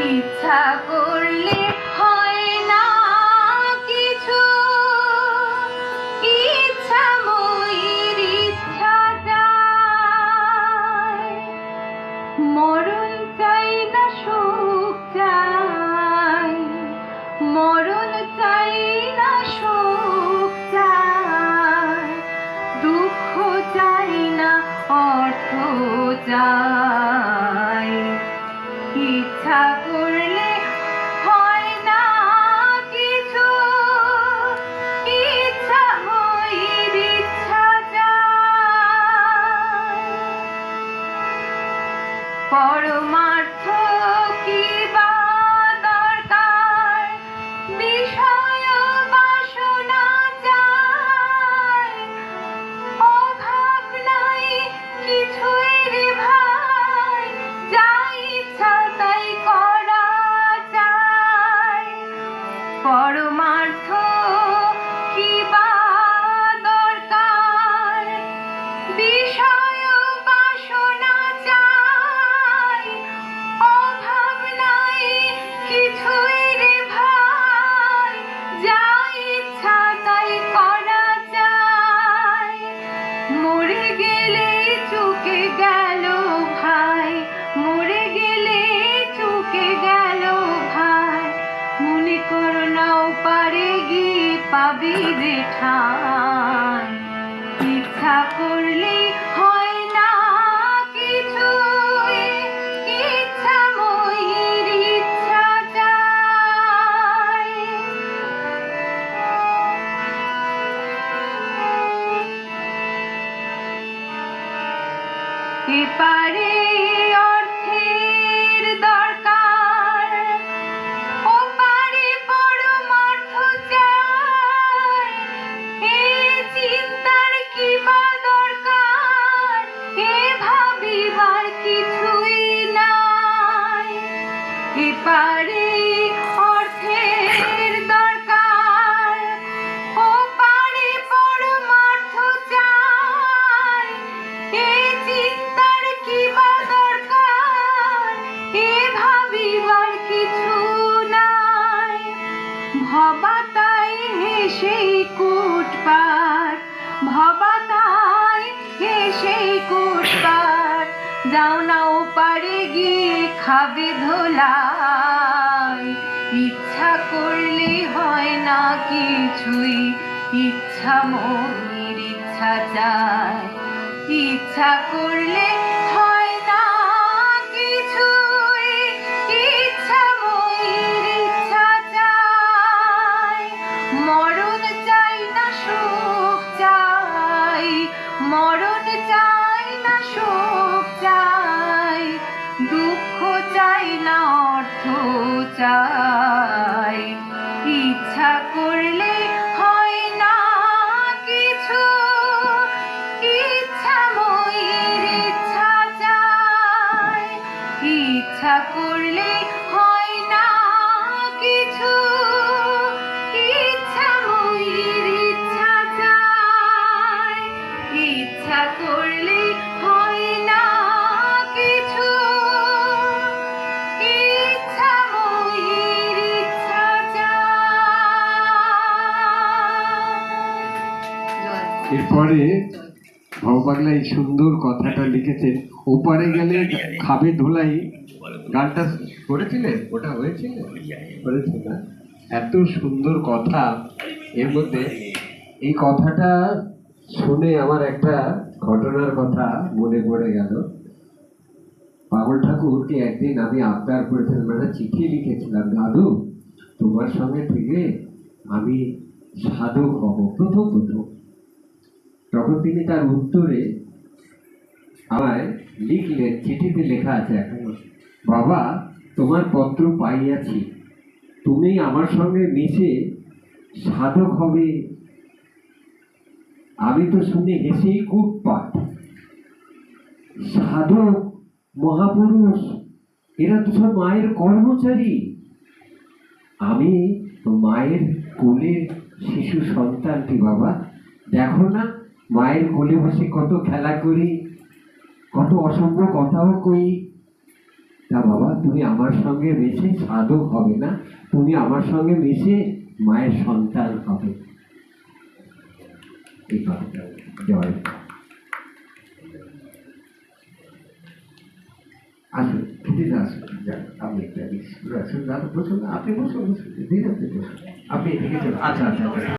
ইচ্ছা করলে হয় না। পরমার্থ কি বা দরকার? বিষয় বাসনা চাই। অভাব নাই, কিছুই রে ভাই যা ইচ্ছা তাই করা যায় পরমার্থ গেলে চুকে গেল ভাই, মরে গেলে চুকে গেল ভাই। মনে করো নাও পারে গিয়ে পাবি রে ঠাই। ইচ্ছা করলে এপারে অর্থের দরকার। ওপারে পরমার্থ চাই। এই চিন্তার কি বা দরকার? এ ভাবিবার কিছুই নাই। এপারে হেসেই কুটপাট, ভবাতাই হেসেই কুটপাট, যাও না ও পারে গিয়ে খাবে ধোলাই। ইচ্ছা করলে হয় না কিছুই, ইচ্ছা মনের ইচ্ছা চায় ইচ্ছা করলে ইচ্ছা করলে হয় না কিছু ইচ্ছা ময়ের ইচ্ছা চাই ইচ্ছা করলে এরপরে ভবপাগলা এই সুন্দর কথাটা লিখেছেন ওপারে গেলে খাবে ধোলাই। গানটা করেছিলেন ওটা হয়েছিল? করেছে না এত সুন্দর কথা। এর মধ্যে এই কথাটা শুনে আমার একটা ঘটনার কথা মনে পড়ে গেল। পাগল ঠাকুরকে একদিন আমি আবদার করেছিলাম, একটা চিঠি লিখেছিলাম, দাদু, তোমার সঙ্গে থেকে আমি সাধক হব। প্রথম প্রথম। তখন তিনি তার উত্তরে আমায় লিখলেন চিঠিতে লেখা আছে এখনও বাবা, তোমার পত্র পাইয়াছি। তুমি আমার সঙ্গে মিশে সাধক হবে। আমি তো শুনে হেসেই কুটপাট সাধক, মহাপুরুষ, এরা তো সব মায়ের কর্মচারী। আমি মায়ের কোলের শিশু সন্তানটি, বাবা। দেখো না মায়ের কোলে বসে কত খেলা করি, কত অসম্ভব কথাও কই। তা বাবা, তুমি আমার সঙ্গে মিশে সাধক হবে না, তুমি আমার সঙ্গে মিশে মায়ের সন্তান হবে। এই কথাটা আসুন আসুন। আপনি আপনি বসুন আপনি আপনি আচ্ছা আচ্ছা আচ্ছা।